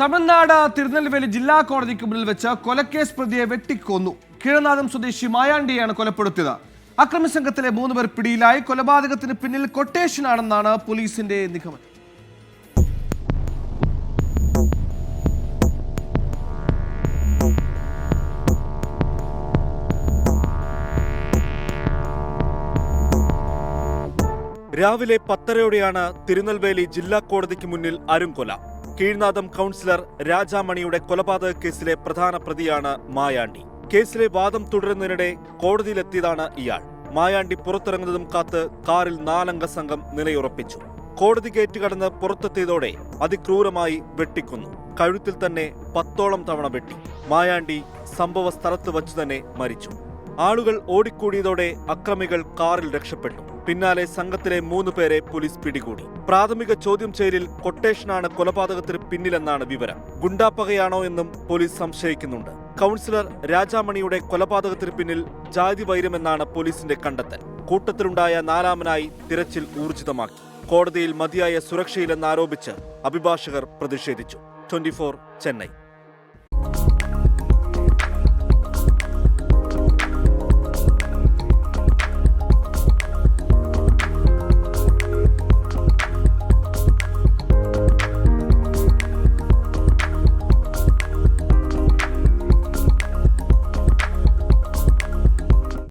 തമിഴ്നാട് തിരുനെൽവേലി ജില്ലാ കോടതിക്ക് മുന്നിൽ വെച്ച് കൊലക്കേസ് പ്രതിയെ വെട്ടിക്കൊന്നു. കീഴനാഥം സ്വദേശി മായാണ്ടിയാണ് കൊലപ്പെടുത്തിയത്. അക്രമി സംഘത്തിലെ മൂന്ന് പേർ പിടിയിലായി. കൊലപാതകത്തിന് പിന്നിൽ കൊട്ടേഷനാണെന്നാണ് പോലീസിന്റെ നിഗമനം. രാവിലെ പത്തരയോടെയാണ് തിരുനെൽവേലി ജില്ലാ കോടതിക്ക് മുന്നിൽ അരുംകൊല. കീഴ്നാദം കൗൺസിലർ രാജാമണിയുടെ കൊലപാതക കേസിലെ പ്രധാന പ്രതിയാണ് മായാണ്ടി. കേസിലെ വാദം തുടരുന്നതിനിടെ കോടതിയിലെത്തിയതാണ് ഇയാൾ. മായാണ്ടി പുറത്തിറങ്ങുന്നതും കാത്ത് കാറിൽ നാലംഗ സംഘം നിലയുറപ്പിച്ചു. കോടതി ഗേറ്റ് കടന്ന് പുറത്തെത്തിയതോടെ അതിക്രൂരമായി വെട്ടിക്കുന്നു. കഴുത്തിൽ തന്നെ പത്തോളം തവണ വെട്ടി. മായാണ്ടി സംഭവ സ്ഥലത്ത് വച്ചു തന്നെ മരിച്ചു. ആളുകൾ ഓടിക്കൂടിയതോടെ അക്രമികൾ കാറിൽ രക്ഷപ്പെട്ടു. പിന്നാലെ സംഘത്തിലെ മൂന്ന് പേരെ പോലീസ് പിടികൂടി. പ്രാഥമിക ചോദ്യം ചെയ്യലിൽ കൊട്ടേഷനാണ് കൊലപാതകത്തിന് പിന്നിലെന്നാണ് വിവരം. ഗുണ്ടാപ്പകയാണോ എന്നും പോലീസ് സംശയിക്കുന്നുണ്ട്. കൗൺസിലർ രാജാമണിയുടെ കൊലപാതകത്തിന് പിന്നിൽ ജാതി വൈരമെന്നാണ് പോലീസിന്റെ കണ്ടെത്തൽ. കൂട്ടത്തിലുണ്ടായ നാലാമനായി തിരച്ചിൽ ഊർജിതമാക്കി. കോടതിയിൽ മതിയായ സുരക്ഷയില്ലെന്നാരോപിച്ച് അഭിഭാഷകർ പ്രതിഷേധിച്ചു. ട്വന്റി ചെന്നൈ.